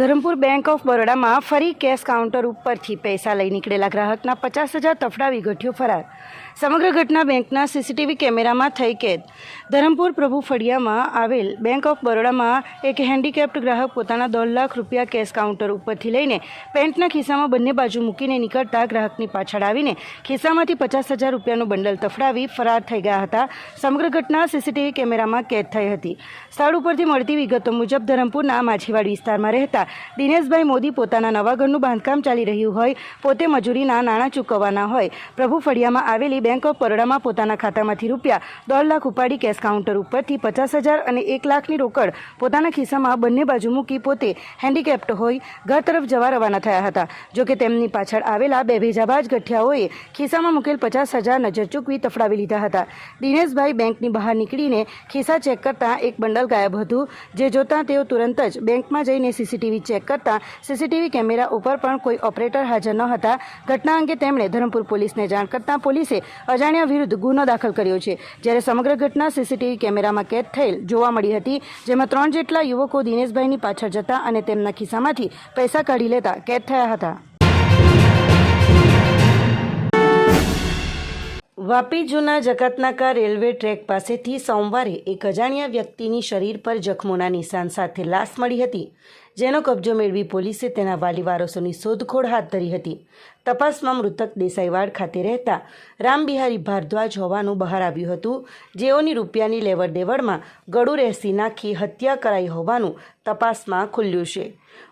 Dharampur bank of બરોડામાં ફરી cache counter ઉપરથી પૈસા લઈ નીકળેલા ગ્રાહકના પચાસ હજાર તફડાવી ગઠ્યો ફરાર. સમગ્ર ઘટના બેંકના સીસીટીવી કેમેરામાં થઈ કેદ. ધરમપુર પ્રભુ ફળિયામાં આવેલ બેંક ઓફ બરોડામાં એક હેન્ડીકેપ્ડ ગ્રાહક પોતાના દોઢ લાખ રૂપિયા કેશ કાઉન્ટર ઉપરથી લઈને પેન્ટના ખિસ્સામાં બંને બાજુ મૂકીને નીકળતા ગ્રાહકની પાછળ આવીને ખિસ્સામાંથી પચાસ હજાર રૂપિયાનું બંડલ તફડાવી ફરાર થઈ ગયા હતા. સમગ્ર ઘટના સીસીટીવી કેમેરામાં કેદ થઈ હતી. સ્થળ ઉપરથી મળતી વિગતો મુજબ ધરમપુરના માછીવાડ વિસ્તારમાં રહેતા દિનેશભાઈ મોદી પોતાના નવા ઘરનું બાંધકામ ચાલી રહ્યું હોય, પોતે મજૂરીના નાણાં ચૂકવવાના હોય, પ્રભુ ફળિયામાં આવેલી બેંક ઓફ બરોડામાં પોતાના ખાતામાંથી રૂપિયા દોઢ લાખ ઉપાડી કેશ કાઉન્ટર ઉપરથી પચાસ હજાર અને એક લાખની રોકડ પોતાના ખિસ્સામાં બંને બાજુ મૂકી પોતે હેન્ડીકેપ્ટ હોય ઘર તરફ જવા રવાના થયા હતા. જોકે તેમની પાછળ આવેલા બે ભેજાબાજ ગઠિયાઓએ ખિસ્સામાં મૂકેલ પચાસ હજાર નજર ચૂકવી તફડાવી લીધા હતા. દિનેશભાઈ બેંકની બહાર નીકળીને ખિસ્સા ચેક કરતા એક બંડલ ગાયબ હતું. જે જોતાં તેઓ તુરંત જ બેંકમાં જઈને સીસીટીવી ચેક કરતા સીસીટીવી કેમેરા ઉપર પણ કોઈ ઓપરેટર હાજર ન હતા. ઘટના અંગે તેમણે ધરમપુર પોલીસને જાણ કરતાં પોલીસે અજાણ્યા વિરુદ્ધ ગુનો દાખલ કર્યો છે. જ્યારે સમગ્ર ઘટના સીસીટીવી કેમેરામાં કેદ થયેલ જોવા મળી હતી, જેમાં ત્રણ જેટલા યુવકો દિનેશભાઈની પાછળ જતા અને તેમના ખિસ્સામાંથી પૈસા કાઢી લેતા કેદ થયા હતા. વાપી જૂના જકાતનાકા રેલવે ટ્રેક પાસેથી સોમવારે એક અજાણ્યા વ્યક્તિની શરીર પર જખમોના નિશાન સાથે લાશ મળી હતી. જેનો કબજો મેળવી પોલીસે તેના વાલી વારસોની શોધખોળ હાથ ધરી હતી. તપાસમાં મૃતક દેસાઈવાડ ખાતે રહેતા રામબિહારી ભારદ્વાજ હોવાનું બહાર આવ્યું હતું. જેઓની રૂપિયાની લેવડ દેવડમાં ગળું રહેસી નાખી હત્યા કરાઈ હોવાનું તપાસમાં ખુલ્યું છે.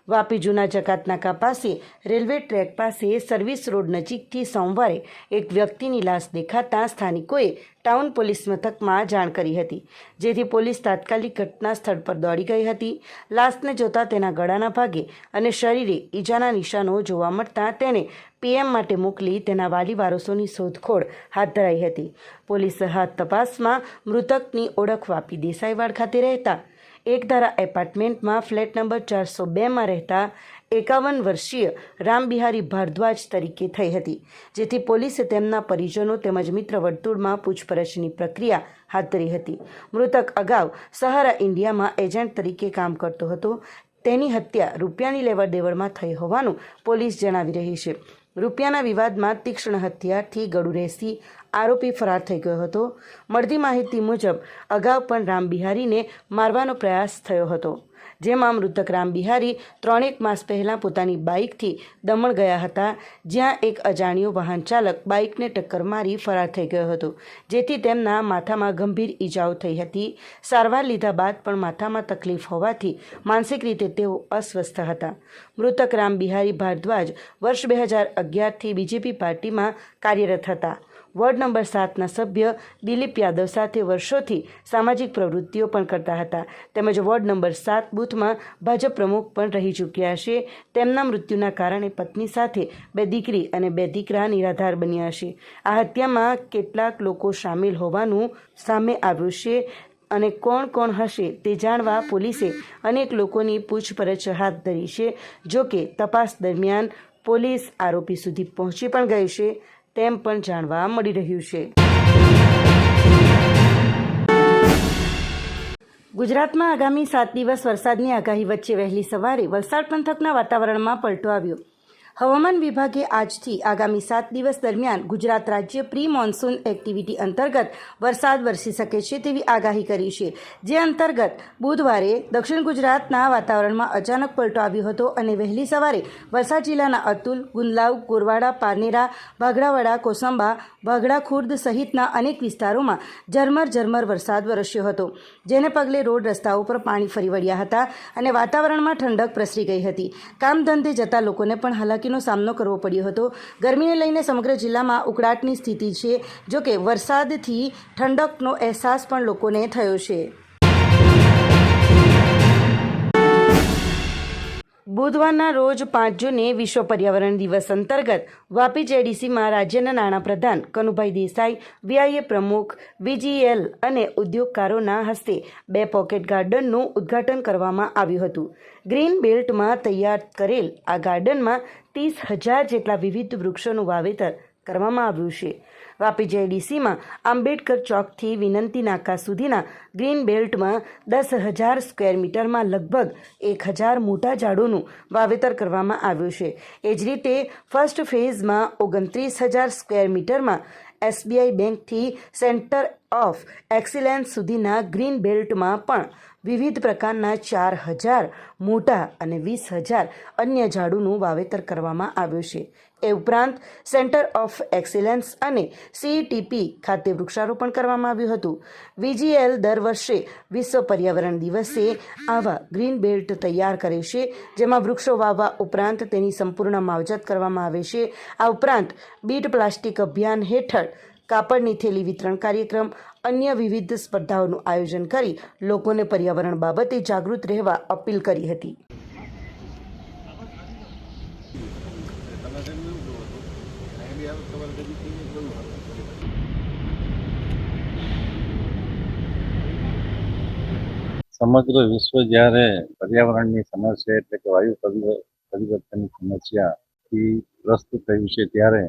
વાપી જૂના જકાતનાકા પાસે, રેલવે ટ્રેક પાસે સર્વિસ રોડ નજીકથી સોમવારે એક વ્યક્તિની લાશ દેખાતા સ્થાનિકોએ ટાઉન પોલીસ મથકમાં જાણ કરી હતી, જેથી પોલીસ તાત્કાલિક ઘટના સ્થળ પર દોડી ગઈ હતી. લાશને જોતા તેના ગળાના ભાગે અને શરીરે ઈજાના નિશાનો જોવા મળતા તેને પીએમ માટે મોકલી તેના વાલી વારસોની શોધખોળ હાથ ધરાઈ હતી. પોલીસ હાથ તપાસમાં મૃતકની ઓળખ વાપી દેસાઈવાડ ખાતે રહેતા. એકધારા એપાર્ટમેન્ટમાં ફ્લેટ નંબર ચારસો બેમાં રહેતા એકાવન વર્ષીય રામબિહારી ભારદ્વાજ તરીકે થઈ હતી, જેથી પોલીસે તેમના પરિજનો તેમજ મિત્ર વર્તુળમાં પૂછપરછની પ્રક્રિયા હાથ ધરી હતી. મૃતક અગાઉ સહારા ઇન્ડિયામાં એજન્ટ તરીકે કામ કરતો હતો. તેની હત્યા રૂપિયાની લેવડ દેવડમાં થઈ હોવાનું પોલીસ જણાવી રહી છે. રૂપિયાના વિવાદમાં તીક્ષ્ણ હત્યાથી ગળું રહેસી આરોપી ફરાર થઈ ગયો હતો. મળતી માહિતી મુજબ, અગાઉ પણ રામબિહારીને મારવાનો પ્રયાસ થયો હતો. જેમાં મૃતક રામબિહારી ત્રણેક માસ પહેલાં પોતાની બાઇકથી દમણ ગયા હતા, જ્યાં એક અજાણ્યો વાહન ચાલક બાઇકને ટક્કર મારી ફરાર થઈ ગયો હતો, જેથી તેમના માથામાં ગંભીર ઈજાઓ થઈ હતી. સારવાર લીધા બાદ પણ માથામાં તકલીફ હોવાથી માનસિક રીતે તેઓ અસ્વસ્થ હતા. મૃતક રામ બિહારી ભારદ્વાજ વર્ષ બે હજાર અગિયારથી બીજેપી પાર્ટીમાં કાર્યરત હતા. વોર્ડ નંબર સાતના સભ્ય દિલીપ યાદવ સાથે વર્ષોથી સામાજિક પ્રવૃત્તિઓ પણ કરતા હતા. તેમજ વોર્ડ નંબર સાત બૂથમાં ભાજપ પ્રમુખ પણ રહી ચૂક્યા છે. તેમના મૃત્યુના કારણે પત્ની સાથે બે દીકરી અને બે દીકરા નિરાધાર બન્યા છે. આ હત્યામાં કેટલાક લોકો સામેલ હોવાનું સામે આવ્યું છે અને કોણ કોણ હશે તે જાણવા પોલીસે અનેક લોકોની પૂછપરછ હાથ ધરી છે, જોકે તપાસ દરમિયાન પોલીસ આરોપી સુધી પહોંચી પણ ગઈ છે. તેમ પણ જાણવા મળી રહ્યું છે. ગુજરાતમાં આગામી સાત દિવસ વરસાદની આગાહી વચ્ચે વહેલી સવારે વલસાડ પંથકના વાતાવરણમાં પલટો આવ્યો. હવામાન વિભાગે આજથી આગામી સાત દિવસ દરમિયાન ગુજરાત રાજ્ય પ્રી મોન્સૂન એક્ટિવિટી અંતર્ગત વરસાદ વરસી શકે છે તેવી આગાહી કરી છે. જે અંતર્ગત બુધવારે દક્ષિણ ગુજરાતના વાતાવરણમાં અચાનક પલટો આવ્યો હતો અને વહેલી સવારે વલસાડ જિલ્લાના અતુલ ગુંદલાવ કોરવાડા પારનેરા ભાગડાવાડા, કોસંબા ભાગડા ખુર્દ સહિતના અનેક વિસ્તારોમાં ઝરમર ઝરમર વરસાદ વરસ્યો હતો. જેને પગલે રોડ રસ્તાઓ પર પાણી ફરી વળ્યા હતા અને વાતાવરણમાં ઠંડક પ્રસરી ગઈ હતી. કામ ધંધે જતા લોકોને પણ હાલાકીનો સામનો કરવો પડ્યો હતો. ગરમીને લઈને સમગ્ર જિલ્લામાં ઉકળાટની સ્થિતિ છે, જોકે વરસાદથી ઠંડકનો અહેસાસ પણ લોકોને થયો છે. બુધવારના રોજ પાંચ જૂને વિશ્વ પર્યાવરણ દિવસ અંતર્ગત વાપી જેડીસીમાં રાજ્યના નાણાપ્રધાન કનુભાઈ દેસાઈ, વીઆઈએ પ્રમુખ, વીજીએલ અને ઉદ્યોગકારોના હસ્તે બે પોકેટ ગાર્ડનનું ઉદ્ઘાટન કરવામાં આવ્યું હતું. ગ્રીન બેલ્ટમાં તૈયાર કરેલ આ ગાર્ડનમાં ત્રીસ હજાર જેટલા વિવિધ વૃક્ષોનું વાવેતર કરવામાં આવ્યું છે. વાપી જેડીસીમાં આંબેડકર ચોકથી વિનંતી નાકા સુધીના ગ્રીન બેલ્ટમાં દસ હજાર સ્ક્વેર મીટરમાં લગભગ એક હજાર મોટા ઝાડોનું વાવેતર કરવામાં આવ્યું છે. એ જ રીતે ફર્સ્ટ ફેઝમાં ઓગણત્રીસ હજાર સ્ક્વેર મીટરમાં એસબીઆઈ બેંકથી સેન્ટર ઓફ એક્સિલન્સ સુધીના ગ્રીન બેલ્ટમાં પણ વિવિધ પ્રકારના ચાર હજાર, મોટા અને વીસ હજાર અન્ય ઝાડુનું વાવેતર કરવામાં આવ્યું છે. એ ઉપરાંત સેન્ટર ઓફ એક્સિલન્સ અને સીટીપી ખાતે વૃક્ષારોપણ કરવામાં આવ્યું હતું. વીજીએલ દર વર્ષે વિશ્વ પર્યાવરણ દિવસે આવા ગ્રીન બેલ્ટ તૈયાર કરે છે, જેમાં વૃક્ષો વાવવા ઉપરાંત તેની સંપૂર્ણ માવજત કરવામાં આવે છે. આ ઉપરાંત બીટ પ્લાસ્ટિક અભિયાન હેઠળ કાપડની થેલી વિતરણ કાર્યક્રમ અન્ય વિવિધ સ્પર્ધાઓનું આયોજન કરી લોકોને પર્યાવરણ બાબતે જાગૃત રહેવા અપીલ કરી હતી. સમગ્ર વિશ્વ જ્યારે પર્યાવરણની સમસ્યા એટલે કે વાયુ પરિવ- પરિવર્તનની સમસ્યાથી ગ્રસ્ત થયું છે ત્યારે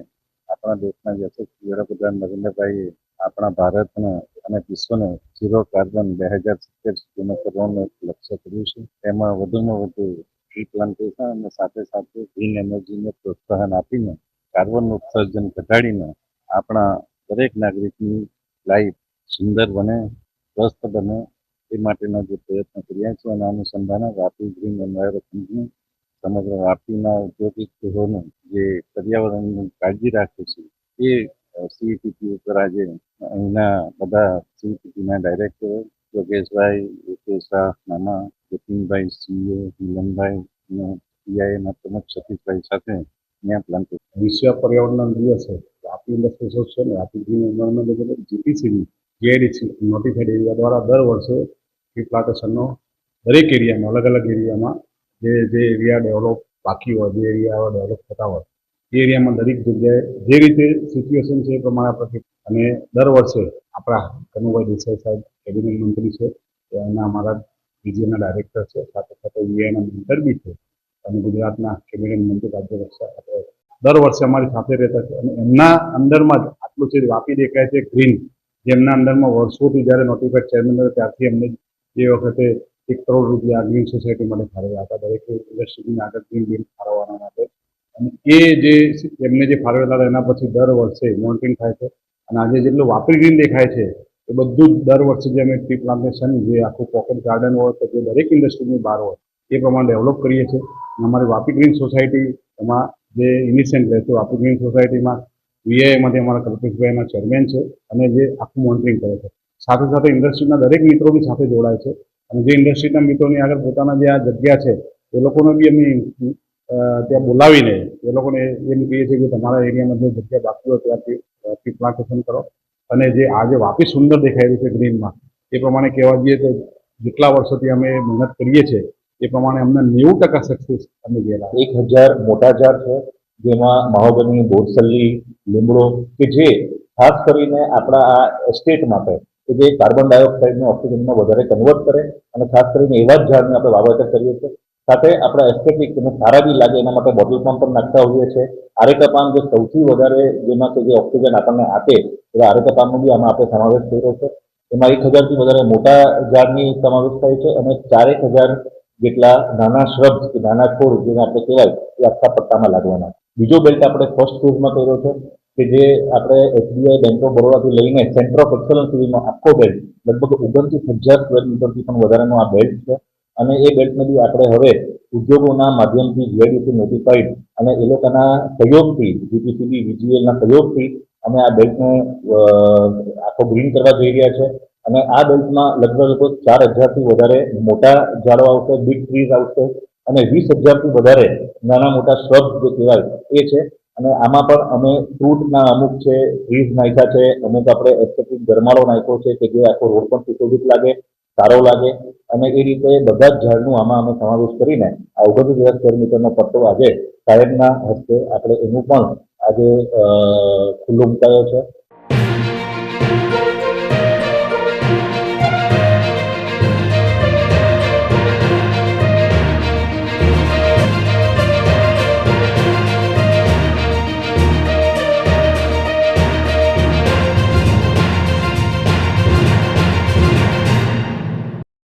આપણા દેશના યશસ્વી વડાપ્રધાન નરેન્દ્રભાઈએ આપણા ભારતને અને વિશ્વને ઝીરો કાર્બન બે હજાર સિત્તેર સુધીમાં કરવાનું એક લક્ષ્ય કર્યું છે. તેમાં વધુમાં વધુ ટ્રી પ્લાન્ટેશન અને સાથે સાથે ગ્રીન એનર્જીને પ્રોત્સાહન આપીને કાર્બન ઉત્સર્જન ઘટાડીને આપણા દરેક નાગરિકની લાઈફ સુંદર બને, સ્વસ્થ બને એ માટેના જે પ્રયત્ન કર્યા છે અને અનુસંધાને વાપી ગ્રીન એન્વાયરો કંપની સમગ્ર વાપીના ઔદ્યોગિક ગૃહોનું જે પર્યાવરણની કાળજી રાખે છે એ સીઈટીપી ઉપર આજે અહીંના બધા સીઈટીપીના ડાયરેક્ટરો, યોગેશભાઈ યોગેશ શાહ, મામા, જતીનભાઈ સીએ મિલનભાઈ અને પીઆઈના પ્રમુખ સતીશભાઈ સાથે ત્યાં પ્લાન્ટ વિશ્વ પર્યાવરણ દિવસે વાપી ઇન્ડસ્ટ્રીઝ ને વાપી ગ્રીન એન્વાયરમેન્ટ જીપીસીની જેડીસી નોટિફાઈડ એરિયા દ્વારા દર વર્ષે ટ્રી પ્લાન્ટેશનનો દરેક એરિયામાં અલગ અલગ એરિયામાં જે જે એરિયા ડેવલપ બાકી હોય, જે એરિયા ડેવલપ થતા હોય એરિયામાં દરેક જગ્યાએ જે રીતે સિચ્યુએશન છે એ પ્રમાણે આપણે અને દર વર્ષે આપણા કનુભાઈ દેસાઈ સાહેબ કેબિનેટ મંત્રી છે એના અમારા બીજીના ડાયરેક્ટર છે, સાથે સાથે યુએના મેન્ટર બી છે અને ગુજરાતના કેબિનેટ મંત્રી, રાજ્ય રક્ષા દર વર્ષે અમારી સાથે રહેતા છે અને એમના અંદરમાં જ આટલું છે વાપી દેખાય છે ગ્રીન જેમના અંદરમાં વર્ષોથી જ્યારે નોટિફાઈડ ચેરમેન હતા ત્યારથી એમને એ વખતે એક કરોડ રૂપિયા ગ્રીન સોસાયટી માટે ફાળવ્યા હતા, દરેક ઇન્ડસ્ટ્રીની આગળ ગ્રીન બિલ ફાળવવાના માટે એ જે એમને જે ફાળવેલા એના પછી દર વર્ષે મોનિટરિંગ થાય છે. અને આજે જેટલું વાપી ગ્રીન દેખાય છે, એ બધું જ દર વર્ષે જે અમે ટ્રી પ્લાન્ટેશન, જે આખું પોકેટ ગાર્ડન હોય તો જે દરેક ઇન્ડસ્ટ્રીની બહાર હોય, એ પ્રમાણે ડેવલપ કરીએ છીએ. અને અમારી વાપી ગ્રીન સોસાયટી, એમાં જે ઇનિશિયન્ટ રહે છે વાપી ગ્રીન સોસાયટીમાં વીઆઈમાંથી અમારા કલ્પેશભાઈના ચેરમેન છે અને જે આખું મોનિટરિંગ કરે છે. સાથે સાથે ઇન્ડસ્ટ્રીના દરેક મિત્રો બી સાથે જોડાય છે. અને જે ઇન્ડસ્ટ્રીના મિત્રોની આગળ પોતાના જે આ જગ્યા છે, એ લોકોને બી અમે ત્યાં બોલાવીને એ લોકોને એમ કહીએ છીએ કે તમારા એરિયામાં જે જગ્યા બાકી હોય ત્યાંથી પ્લાન્ટેશન કરો. અને જે આજે વાપી સુંદર દેખાઈ રહ્યું છે ગ્રીનમાં, એ પ્રમાણે કહેવા જઈએ તો જેટલા વર્ષોથી અમે મહેનત કરીએ છીએ, એ પ્રમાણે અમને નેવું ટકા સક્સેસ અમે ગયેલા એક હજાર મોટા ઝાડ છે, જેમાં મહોગની બોરસલ્લી, લીમડો કે જે ખાસ કરીને આપણા આ એસ્ટેટ માટે, કે જે કાર્બન ડાયોક્સાઇડને ઓક્સિજનમાં વધારે કન્વર્ટ કરે અને ખાસ કરીને એવા જ ઝાડને આપણે વાવેતર કરીએ છીએ સાથે આપણા એસ્થેટિક અને સારા બી લાગે, એના માટે બોટલ પંપ પણ નાખતા હોઈએ છીએ. આરેકા પામ જે સૌથી વધારે જેમાં કે જે ઓક્સિજન આપણને આપે, એવા આરેકા પામનો બી આમાં આપણે સમાવેશ કર્યો છે. એમાં એક હજારથી વધારે મોટા ઝાડની સમાવેશ થાય છે અને ચારેક હજાર જેટલા નાના શ્રબ્સ કે નાના છોડ જેને આપણે કહેવાય, એ આખા પટ્ટામાં લાગવાના. બીજો બેલ્ટ આપણે ફર્સ્ટ ફેઝમાં કર્યો છે, કે જે આપણે એસબીઆઈ બેંક ઓફ બરોડાથી લઈને સેન્ટર ઓફ એક્સલન્સ સુધીનો આખો બેલ્ટ લગભગ ઓગણત્રીસ હજાર સ્ક્વેર મીટરથી પણ વધારેનો આ બેલ્ટ છે. અને એ બેલ્ટને બી આપણે હવે ઉદ્યોગોના માધ્યમથી જીઆઈડીસી નોટિફાઈડ અને એ લોકોના સહયોગથી, જીપીસીબી, વીજીએલના સહયોગથી અમે આ બેલ્ટને આખો ગ્રીન કરવા જઈ રહ્યા છે. અને આ બેલ્ટમાં લગભગ લગભગ ચાર હજારથી વધારે મોટા ઝાડો આવશે બિગ ટ્રીઝ આવશે અને વીસ હજારથી વધારે નાના મોટા શ્રબ જે કહેવાય એ છે. અને આમાં પણ અમે ફ્રૂટના અમુક છે ટ્રીઝ નાખ્યા છે. અમુક આપણે એસ્થેટિક ગરમાળો નાખ્યો છે કે જે આખો રોડ પણ સુશોભિત લાગે, સારો લાગે. અને એ રીતે બધા જ ઝાડનું આમાં અમે સમાવેશ કરીને આ ઓગણત્રીસ હજાર સ્ક્વેર મીટરનો પટ્ટો આજે સાહેબના હસ્તે આપણે એનું પણ આજે ખુલ્લો મુકાયો છે.